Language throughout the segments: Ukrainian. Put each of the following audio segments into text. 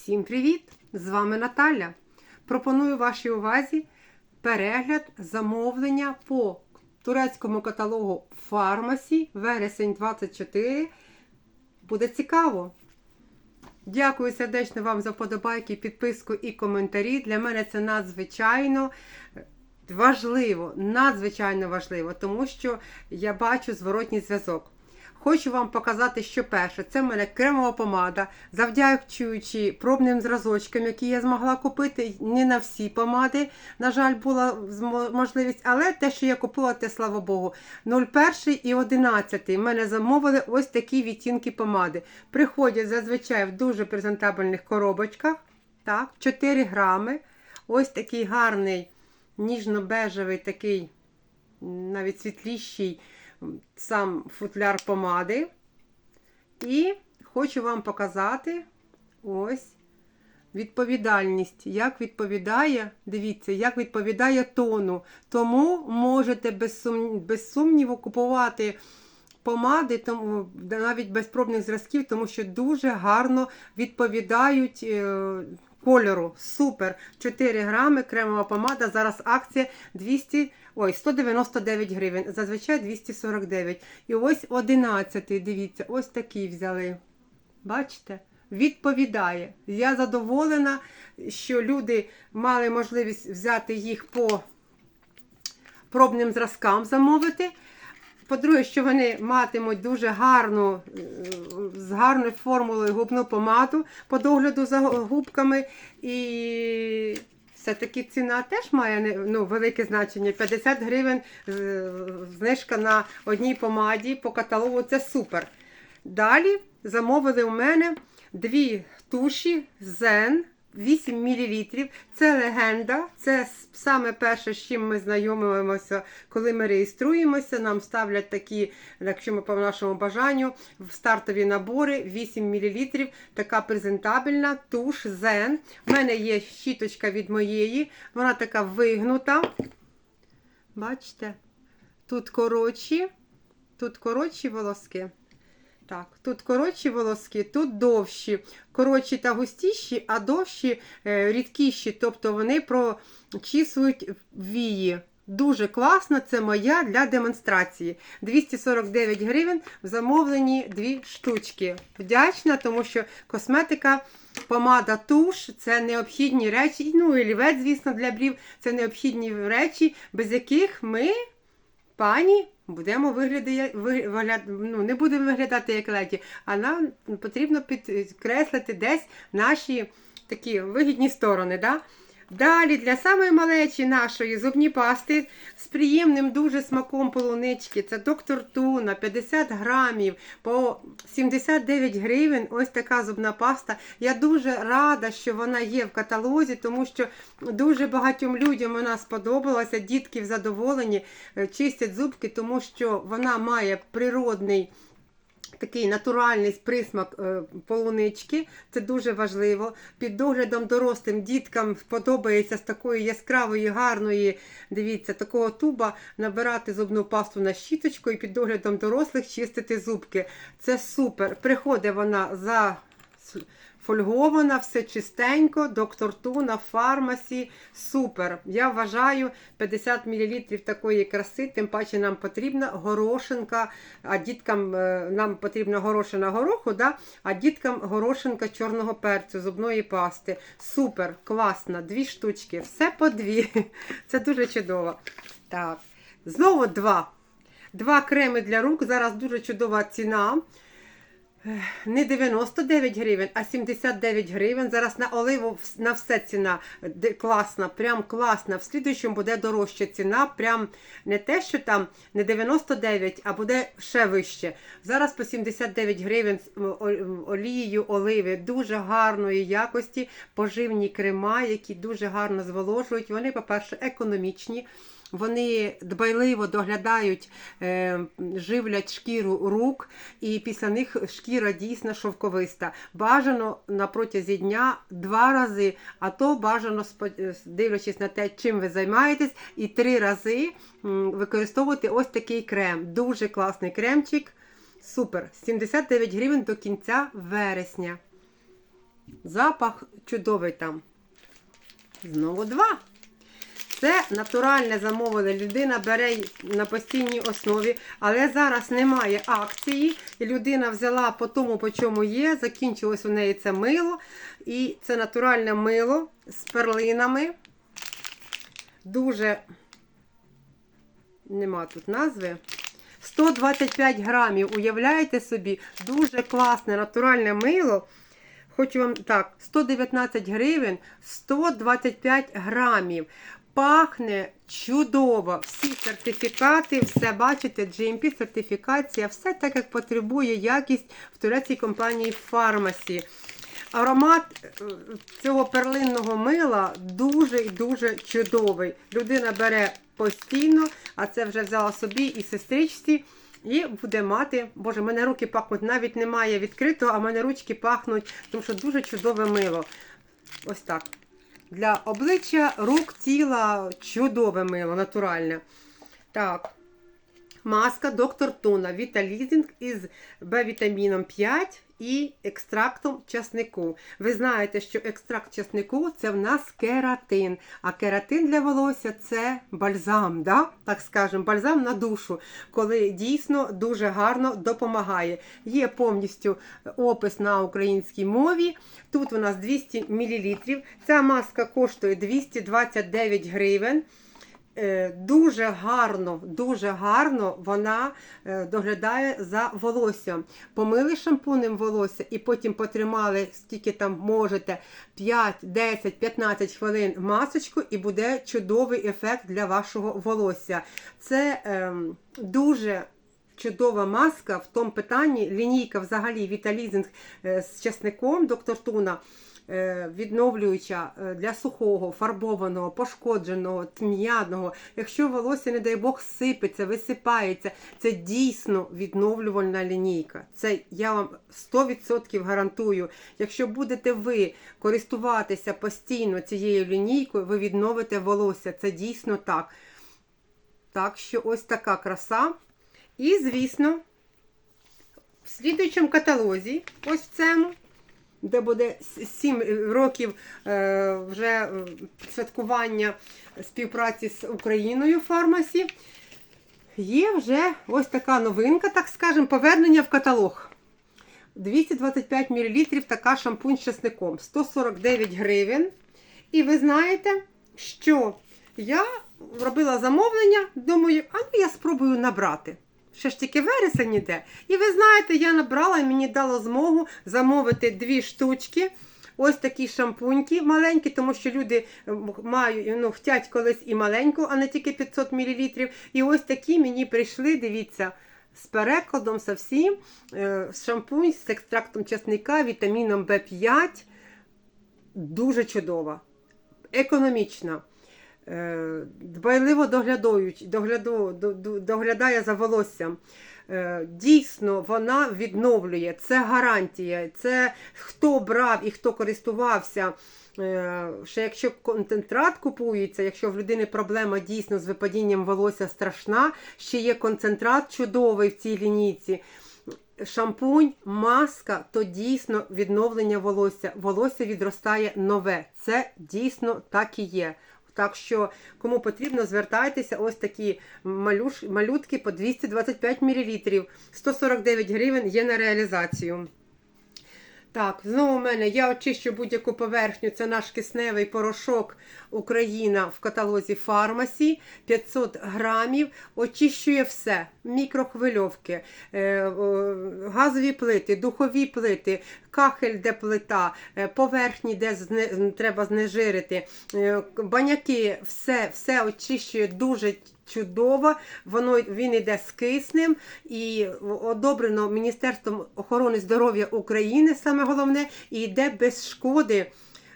Всім привіт! З вами Наталя. Пропоную вашій увазі перегляд замовлення по турецькому каталогу Фармасі вересень 24. Буде цікаво. Дякую сердечно вам за вподобайки, підписку і коментарі. Для мене це надзвичайно важливо, надзвичайно важливо, тому що я бачу зворотній зв'язок. Хочу вам показати, що перше, це в мене кремова помада, завдячуючи пробним зразочкам, які я змогла купити. Не на всі помади, на жаль, була можливість, але те, що я купила, те слава Богу. 01 і 11 в мене замовили ось такі відтінки помади. Приходять зазвичай в дуже презентабельних коробочках. Так, 4 грами. Ось такий гарний ніжно-бежевий, такий навіть світліший сам футляр помади. І хочу вам показати ось відповідальність. Як відповідає, дивіться, як відповідає тону. Тому можете без, сум... без сумніву купувати помади, тому навіть без пробних зразків, тому що дуже гарно відповідають. Кольору супер 4 грами кремова помада. Зараз акція 200, ой, 199 гривень. Зазвичай 249. І ось 11. Дивіться, ось такий взяли. Бачите? Відповідає. Я задоволена, що люди мали можливість взяти їх по пробним зразкам замовити. По-друге, що вони матимуть дуже гарну, з гарною формулою губну помаду по догляду за губками. І все-таки ціна теж має ну, велике значення. 50 гривень е, знижка на одній помаді по каталогу це супер. Далі замовили у мене дві туші Zen 8 мл. Це легенда. Це саме перше, з чим ми знайомимося, коли ми реєструємося. Нам ставлять такі, якщо ми по нашому бажанню, в стартові набори 8 мл. Така презентабельна туш Zen. У мене є щіточка від моєї, вона така вигнута. Бачите? Тут коротші, тут коротші волоски. Так, тут коротші волоски, тут довші. Коротші та густіші, а довші е, рідкіші, тобто вони прочісують вії. Дуже класно, це моя для демонстрації. 249 гривень в замовленні дві штучки. Вдячна, тому що косметика, помада, туш це необхідні речі. Ну і олівець, звісно, для брів це необхідні речі, без яких ми пані будемо виглядати, вигляд, ну, не будемо виглядати як леді, а нам потрібно підкреслити десь наші такі вигідні сторони. Да? Далі для самої малечі нашої зубні пасти з приємним дуже смаком полунички. Це доктор Туна, 50 грамів по 79 гривень. Ось така зубна паста. Я дуже рада, що вона є в каталозі, тому що дуже багатьом людям вона сподобалася. Дітки задоволені, е, чистять зубки, тому що вона має природний. Такий натуральний присмак е, полунички, це дуже важливо. Під доглядом дорослим діткам подобається з такої яскравої, гарної, дивіться, такого туба набирати зубну пасту на щіточку і під доглядом дорослих чистити зубки. Це супер. Приходить вона за фольгована, все чистенько, доктор Туна, фармасі. Супер. Я вважаю 50 мл такої краси, тим паче нам потрібна горошинка, а діткам е, нам потрібна горошина гороху, да? а діткам горошинка чорного перцю, зубної пасти. Супер, класно, дві штучки, все по дві. Це дуже чудово. Так, знову два. Два креми для рук. Зараз дуже чудова ціна. Не 99 гривень, а 79 гривень. Зараз на оливу на все ціна класна, прям класна. В слідуючому буде дорожча ціна. Прям не те, що там не 99, а буде ще вище. Зараз по 79 гривень з олією оливи дуже гарної якості, поживні крема, які дуже гарно зволожують. Вони, по-перше, економічні. Вони дбайливо доглядають, е, живлять шкіру рук, і після них шкіра дійсно шовковиста. Бажано на протязі дня два рази, а то бажано е, дивлячись на те, чим ви займаєтесь, і три рази використовувати ось такий крем. Дуже класний кремчик. Супер! 79 гривень до кінця вересня. Запах чудовий там. Знову два. Це натуральне замовлення. Людина бере на постійній основі, але зараз немає акції. І людина взяла по тому, по чому є. Закінчилось у неї це мило. І це натуральне мило з перлинами. Дуже нема тут назви. 125 грамів. Уявляєте собі, дуже класне натуральне мило. Хочу вам так, 119 гривень, 125 грамів. Пахне чудово. Всі сертифікати, все бачите, GMP сертифікація, все так, як потребує якість в турецькій компанії Фармасі. Аромат е, цього перлинного мила дуже і дуже чудовий. Людина бере постійно, а це вже взяла собі і сестричці. І буде мати, боже, в мене руки пахнуть, навіть немає відкритого, а в мене ручки пахнуть, тому що дуже чудове мило. Ось так. Для обличчя, рук, тіла чудове мило, натуральне. Так. Маска доктор Туна Віталізінг із Б-вітаміном 5 і екстрактом часнику. Ви знаєте, що екстракт часнику це в нас кератин. А кератин для волосся це бальзам, да? так скажемо, бальзам на душу, коли дійсно дуже гарно допомагає. Є повністю опис на українській мові. Тут у нас 200 мл. Ця маска коштує 229 гривень. Е, Дуже гарно, дуже гарно вона е, доглядає за волоссям. Помили шампунем волосся і потім потримали, скільки там можете, 5, 10, 15 хвилин масочку, і буде чудовий ефект для вашого волосся. Це ем, дуже чудова маска в тому питанні. Лінійка взагалі Віталізинг е, з часником доктор Туна. е, Відновлююча е, для сухого, фарбованого, пошкодженого, тм'яного. Якщо волосся, не дай Бог, сипеться, висипається, це дійсно відновлювальна лінійка. Це я вам 100% гарантую. Якщо будете ви користуватися постійно цією лінійкою, ви відновите волосся. Це дійсно так. Так що ось така краса. І, звісно, в слідуючому каталозі, ось в цьому, де буде 7 років е, вже е, святкування співпраці з Україною фармасі, є вже ось така новинка, так скажемо, повернення в каталог. 225 мл така шампунь з часником, 149 гривень. І ви знаєте, що я робила замовлення, думаю, а ну я спробую набрати. Ще ж тільки вересень іде. І ви знаєте, я набрала і мені дало змогу замовити дві штучки. Ось такі шампуньки маленькі, тому що люди мають, ну, хотять колись і маленьку, а не тільки 500 мл. І ось такі мені прийшли, дивіться, з перекладом со всім. Е, Шампунь з екстрактом часника, вітаміном В5. Дуже чудова, економічна. Е, Дбайливо догляду, до- до- доглядає за волоссям. Е, Дійсно, вона відновлює. Це гарантія. Це хто брав і хто користувався. Е, Ще якщо концентрат купується, якщо в людини проблема дійсно з випадінням волосся страшна, ще є концентрат чудовий в цій лінійці. Шампунь, маска то дійсно відновлення волосся. Волосся відростає нове. Це дійсно так і є. Так що, кому потрібно, звертайтеся. Ось такі малюш, малютки по 225 мл. 149 гривень є на реалізацію. Так, знову в мене я очищу будь-яку поверхню. Це наш кисневий порошок Україна в каталозі Фармасі. 500 грамів. Очищує все: мікрохвильовки, е, газові плити, духові плити, кахель, де плита, е, поверхні, де зне- треба знежирити, е, баняки, все, все очищує дуже чудово. Воно він іде з киснем і одобрено Міністерством охорони здоров'я України, саме головне, і йде без шкоди.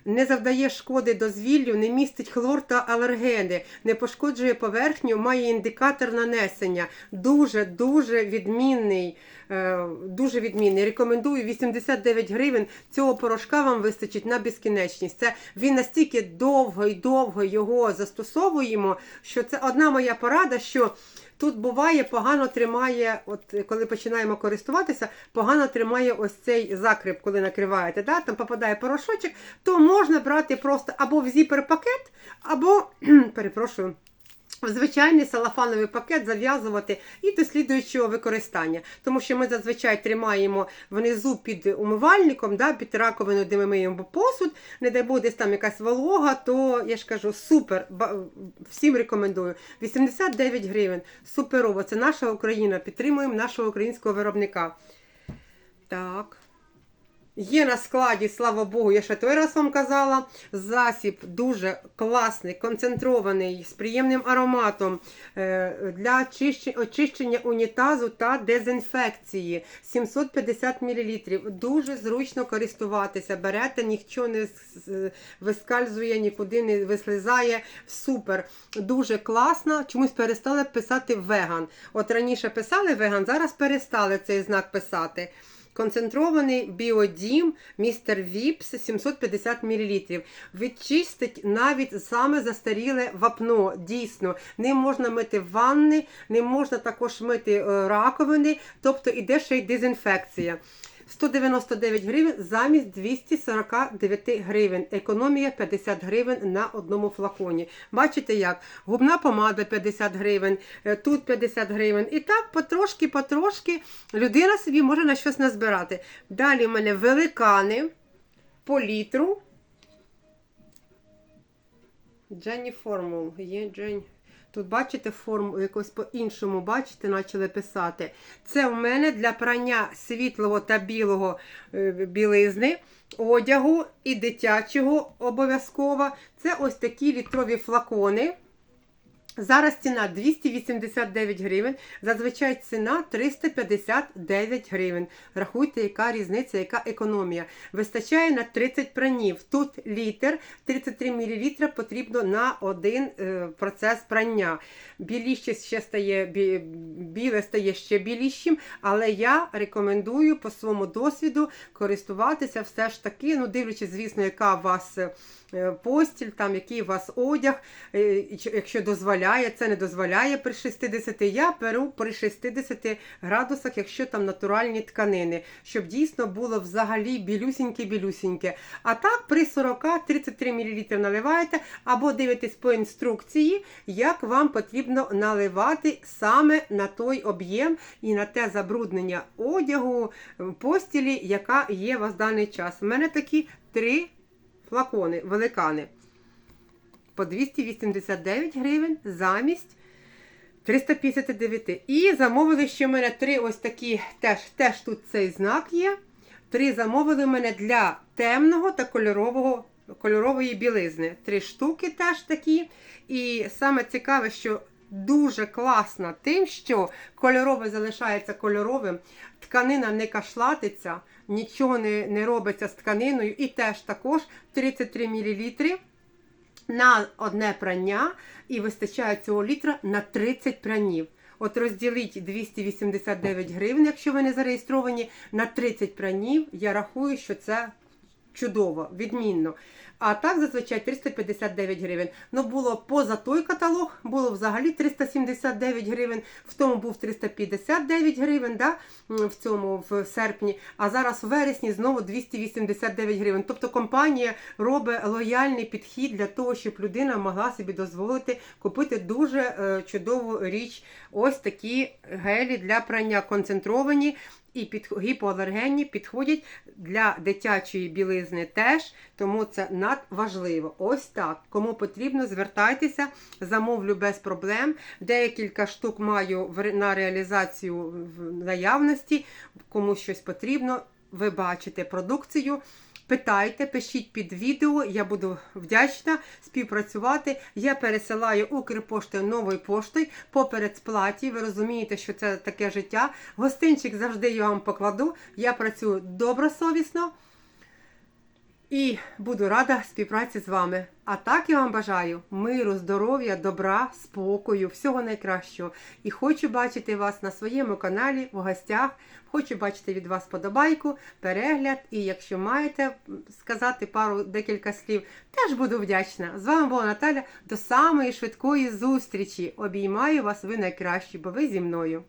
Не завдає шкоди дозвіллю, не містить хлор та алергени, не пошкоджує поверхню, має індикатор нанесення. Дуже дуже відмінний. е, Дуже відмінний. Рекомендую 89 гривень. Цього порошка вам вистачить на безкінечність. Це він настільки довго і довго його застосовуємо, що це одна моя порада, що Тут буває, погано тримає, от коли починаємо користуватися, погано тримає ось цей закріп, коли накриваєте. Да? Там попадає порошочок, то можна брати просто або в зіпер-пакет, або, перепрошую, в звичайний салафановий пакет зав'язувати і до слідуючого використання. Тому що ми зазвичай тримаємо внизу під умивальником, да, під раковиною, де ми миємо посуд. Не дай Бог, десь там якась волога, то я ж кажу, супер. Всім рекомендую. 89 гривень. Суперово. Це наша Україна. Підтримуємо нашого українського виробника. Так. Є на складі, слава Богу, я ще той раз вам казала. Засіб дуже класний, концентрований, з приємним ароматом е, для очищення, унітазу та дезінфекції. 750 мл. Дуже зручно користуватися. Берете, нічого не вискальзує, нікуди не вислизає. Супер. Дуже класно. Чомусь перестали писати веган. От раніше писали веган, зараз перестали цей знак писати. Концентрований біодім містер Віпс 750 мл. Відчистить навіть саме застаріле вапно. Дійсно, ним можна мити ванни, ним можна також мити е, раковини, тобто іде ще й дезінфекція. 199 гривень замість 249 гривень. Економія 50 гривень на одному флаконі. Бачите як? Губна помада 50 гривень, е, тут 50 гривень. І так потрошки-потрошки людина собі може на щось назбирати. Далі в мене великани по літру. Дженні формул. Є Джень. Тут бачите форму якось по-іншому, бачите, почали писати. Це в мене для прання світлого та білого е, білизни, одягу і дитячого обов'язково. Це ось такі літрові флакони. Зараз ціна 289 гривень, зазвичай ціна 359 гривень. Рахуйте, яка різниця, яка економія. Вистачає на 30 пранів. Тут літр, 33 мл потрібно на один е, процес прання. Біліще ще стає, біле стає ще білішим, але я рекомендую по своєму досвіду користуватися все ж таки, ну дивлячись, звісно, яка у вас е, постіль, там який у вас одяг, е, якщо дозволяє, це не дозволяє при 60, я беру при 60 градусах, якщо там натуральні тканини, щоб дійсно було взагалі білюсіньке-білюсіньке. А так при 40 33 мл наливаєте або дивитесь по інструкції, як вам потрібно наливати саме на той об'єм і на те забруднення одягу, постілі, яка є у вас в даний час. У мене такі три флакони, великани по 289 гривень замість 359. І замовили ще в мене три ось такі, теж, теж тут цей знак є. Три замовили в мене для темного та кольорового, кольорової білизни. Три штуки теж такі. І саме цікаве, що дуже класно тим, що кольорове залишається кольоровим, тканина не кашлатиться, нічого не, не робиться з тканиною. І теж також 33 мл на одне прання і вистачає цього літра на 30 пранів. От розділіть 289 гривень, якщо ви не зареєстровані, на 30 пранів. Я рахую, що це чудово, відмінно. А так зазвичай 359 гривень. Ну було поза той каталог, було взагалі 379 гривень, в тому був 359 гривень, да, в цьому в серпні. А зараз в вересні знову 289 гривень. Тобто компанія робить лояльний підхід для того, щоб людина могла собі дозволити купити дуже е, чудову річ. Ось такі гелі для прання концентровані і під гіпоалергенні підходять для дитячої білизни теж, тому це надважливо. Ось так. Кому потрібно, звертайтеся, замовлю без проблем. Декілька штук маю на реалізацію в наявності. Кому щось потрібно, ви бачите продукцію. Питайте, пишіть під відео, я буду вдячна співпрацювати. Я пересилаю Укрпошти новою поштою по передсплаті. Ви розумієте, що це таке життя. Гостинчик завжди я вам покладу. Я працюю добросовісно. І буду рада співпраці з вами. А так я вам бажаю миру, здоров'я, добра, спокою, всього найкращого. І хочу бачити вас на своєму каналі в гостях. Хочу бачити від вас подобайку, перегляд. І якщо маєте сказати пару декілька слів, теж буду вдячна. З вами була Наталя. До самої швидкої зустрічі. Обіймаю вас, ви найкращі, бо ви зі мною.